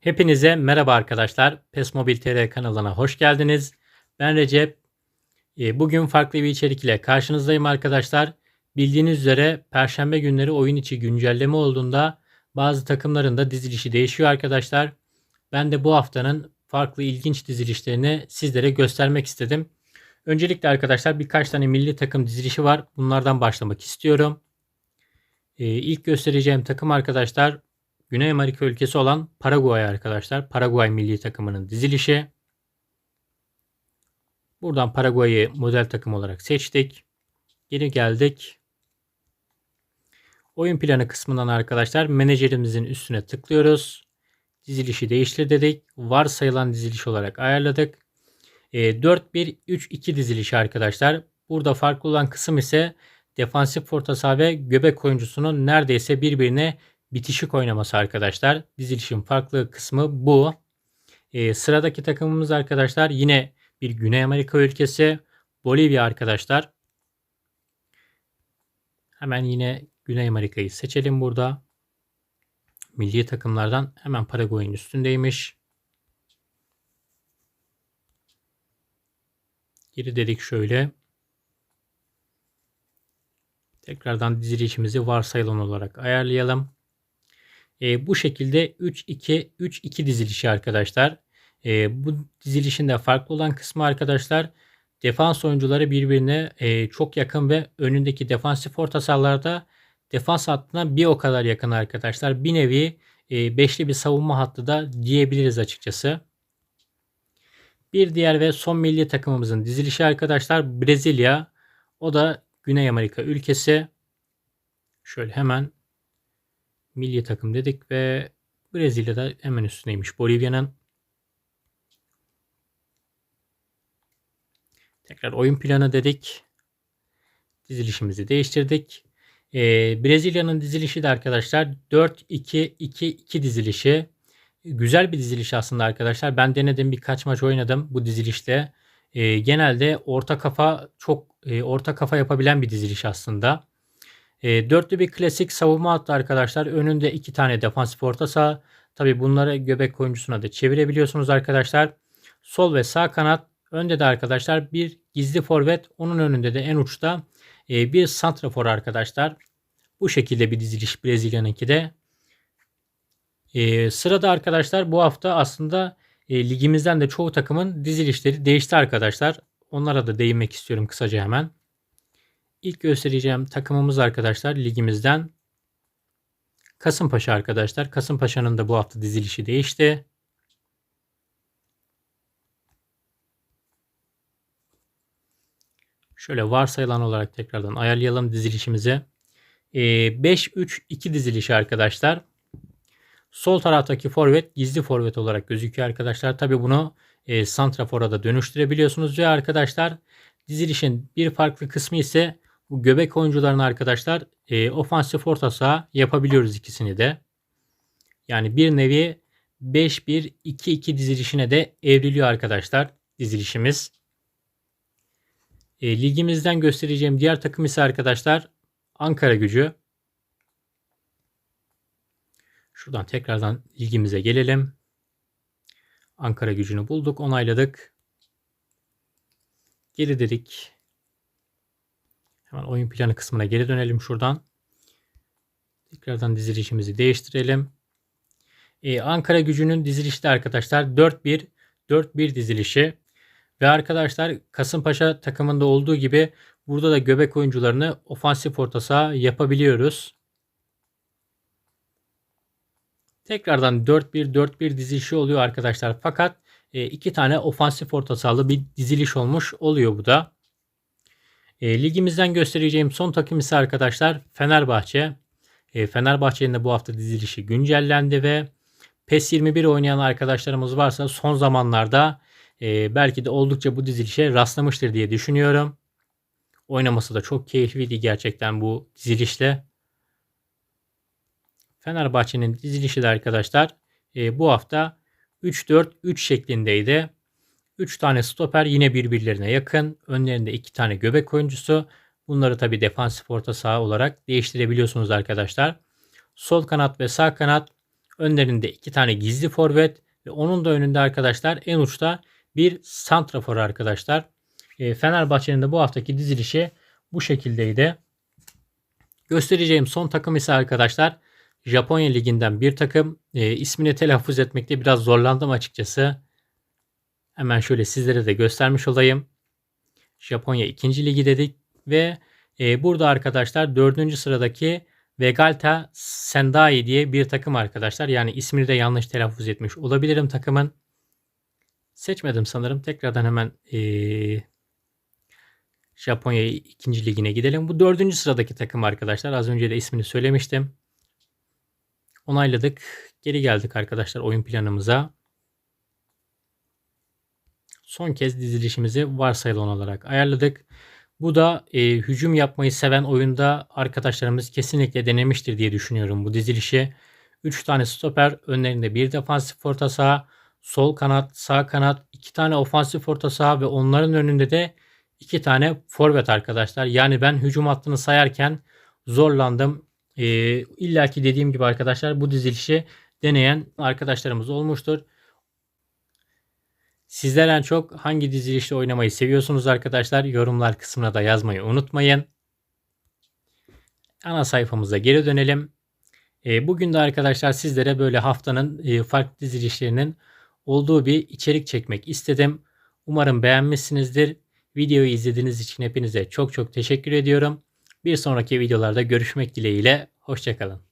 Hepinize merhaba arkadaşlar. PES Mobil TR kanalına hoş geldiniz. Ben Recep. Ee, Bugün farklı bir içerik ile karşınızdayım arkadaşlar. Bildiğiniz üzere Perşembe günleri oyun içi güncelleme olduğunda bazı takımların da dizilişi değişiyor arkadaşlar. Ben de bu haftanın farklı ilginç dizilişlerini sizlere göstermek istedim. Öncelikle arkadaşlar birkaç tane milli takım dizilişi var. Bunlardan başlamak istiyorum. Ee, ilk göstereceğim takım arkadaşlar Güney Amerika ülkesi olan Paraguay arkadaşlar. Paraguay milli takımının dizilişi. Buradan Paraguay'ı model takım olarak seçtik. Geri geldik. Oyun planı kısmından arkadaşlar menajerimizin üstüne tıklıyoruz. Dizilişi değiştir dedik. Varsayılan diziliş olarak ayarladık. E, 4-1-3-2 dizilişi arkadaşlar. Burada farklı olan kısım ise defansif orta saha ve göbek oyuncusunun neredeyse birbirine bitişik oynaması arkadaşlar. Dizilişin farklı kısmı bu. E, sıradaki takımımız arkadaşlar yine bir Güney Amerika ülkesi Bolivya arkadaşlar. Hemen yine Güney Amerika'yı seçelim burada. Milli takımlardan hemen Paraguay'ın üstündeymiş. Geri dedik şöyle. Tekrardan dizilişimizi varsayılan olarak ayarlayalım. E, bu şekilde 3-2-3-2 dizilişi arkadaşlar. E, bu dizilişin de farklı olan kısmı arkadaşlar defans oyuncuları birbirine e, çok yakın ve önündeki defansif orta sahalarda defans hattına bir o kadar yakın arkadaşlar. Bir nevi e, beşli bir savunma hattı da diyebiliriz açıkçası. Bir diğer ve son milli takımımızın dizilişi arkadaşlar Brezilya. O da Güney Amerika ülkesi. Şöyle hemen milli takım dedik ve Brezilya'da hemen üstüneymiş Bolivya'nın. Tekrar oyun planı dedik. Dizilişimizi değiştirdik. Ee, Brezilya'nın dizilişi de arkadaşlar 4-2-2-2 dizilişi. Güzel bir diziliş aslında arkadaşlar. Ben denedim birkaç maç oynadım bu dizilişte. Ee, genelde orta kafa çok e, orta kafa yapabilen bir diziliş aslında. E, dörtlü bir klasik savunma hattı arkadaşlar. Önünde iki tane defansif orta saha. Tabi bunları göbek oyuncusuna da çevirebiliyorsunuz arkadaşlar. Sol ve sağ kanat. Önde de arkadaşlar bir gizli forvet. Onun önünde de en uçta e, bir santrafor arkadaşlar. Bu şekilde bir diziliş Brezilya'nınki de. E, sırada arkadaşlar bu hafta aslında e, ligimizden de çoğu takımın dizilişleri değişti arkadaşlar. Onlara da değinmek istiyorum kısaca hemen. İlk göstereceğim takımımız arkadaşlar ligimizden Kasımpaşa arkadaşlar. Kasımpaşa'nın da bu hafta dizilişi değişti. Şöyle varsayılan olarak tekrardan ayarlayalım dizilişimizi. 5-3-2 ee, dizilişi arkadaşlar. Sol taraftaki forvet gizli forvet olarak gözüküyor arkadaşlar. Tabi bunu e, santrafora da dönüştürebiliyorsunuz ve arkadaşlar dizilişin bir farklı kısmı ise bu göbek oyuncularını arkadaşlar e, ofansif orta saha yapabiliyoruz ikisini de. Yani bir nevi 5-1-2-2 dizilişine de evriliyor arkadaşlar dizilişimiz. E, ligimizden göstereceğim diğer takım ise arkadaşlar Ankara gücü. Şuradan tekrardan ilgimize gelelim. Ankara gücünü bulduk, onayladık. Geri dedik. Hemen oyun planı kısmına geri dönelim şuradan. Tekrardan dizilişimizi değiştirelim. Ee, Ankara gücünün dizilişi de arkadaşlar 4-1 4-1 dizilişi. Ve arkadaşlar Kasımpaşa takımında olduğu gibi burada da göbek oyuncularını ofansif orta yapabiliyoruz. Tekrardan 4-1-4-1 dizilişi oluyor arkadaşlar. Fakat e, iki tane ofansif orta sahalı bir diziliş olmuş oluyor bu da. E, ligimizden göstereceğim son takım ise arkadaşlar Fenerbahçe. E, Fenerbahçe'nin de bu hafta dizilişi güncellendi ve PES 21 oynayan arkadaşlarımız varsa son zamanlarda e, belki de oldukça bu dizilişe rastlamıştır diye düşünüyorum. Oynaması da çok keyifliydi gerçekten bu dizilişle. Fenerbahçe'nin dizilişi de arkadaşlar e, bu hafta 3-4-3 şeklindeydi. 3 tane stoper yine birbirlerine yakın. Önlerinde 2 tane göbek oyuncusu. Bunları tabi defansif orta saha olarak değiştirebiliyorsunuz arkadaşlar. Sol kanat ve sağ kanat Önlerinde iki tane gizli forvet ve onun da önünde arkadaşlar en uçta bir santrafor arkadaşlar. E, Fenerbahçe'nin de bu haftaki dizilişi bu şekildeydi. Göstereceğim son takım ise arkadaşlar Japonya Ligi'nden bir takım. E, ismini telaffuz etmekte biraz zorlandım açıkçası. Hemen şöyle sizlere de göstermiş olayım. Japonya 2. Ligi dedik ve e, burada arkadaşlar 4. sıradaki Vegalta Sendai diye bir takım arkadaşlar. Yani ismini de yanlış telaffuz etmiş olabilirim takımın. Seçmedim sanırım. Tekrardan hemen e, Japonya 2. ligine gidelim. Bu 4. sıradaki takım arkadaşlar. Az önce de ismini söylemiştim. Onayladık. Geri geldik arkadaşlar oyun planımıza. Son kez dizilişimizi varsayılan olarak ayarladık. Bu da e, hücum yapmayı seven oyunda arkadaşlarımız kesinlikle denemiştir diye düşünüyorum bu dizilişi. 3 tane stoper, önlerinde bir defansif orta saha, sol kanat, sağ kanat, 2 tane ofansif orta saha ve onların önünde de 2 tane forvet arkadaşlar. Yani ben hücum hattını sayarken zorlandım. E, İlla ki dediğim gibi arkadaşlar bu dizilişi deneyen arkadaşlarımız olmuştur. Sizler en çok hangi dizilişte oynamayı seviyorsunuz arkadaşlar? Yorumlar kısmına da yazmayı unutmayın. Ana sayfamıza geri dönelim. E, bugün de arkadaşlar sizlere böyle haftanın e, farklı dizilişlerinin olduğu bir içerik çekmek istedim. Umarım beğenmişsinizdir. Videoyu izlediğiniz için hepinize çok çok teşekkür ediyorum. Bir sonraki videolarda görüşmek dileğiyle. Hoşçakalın.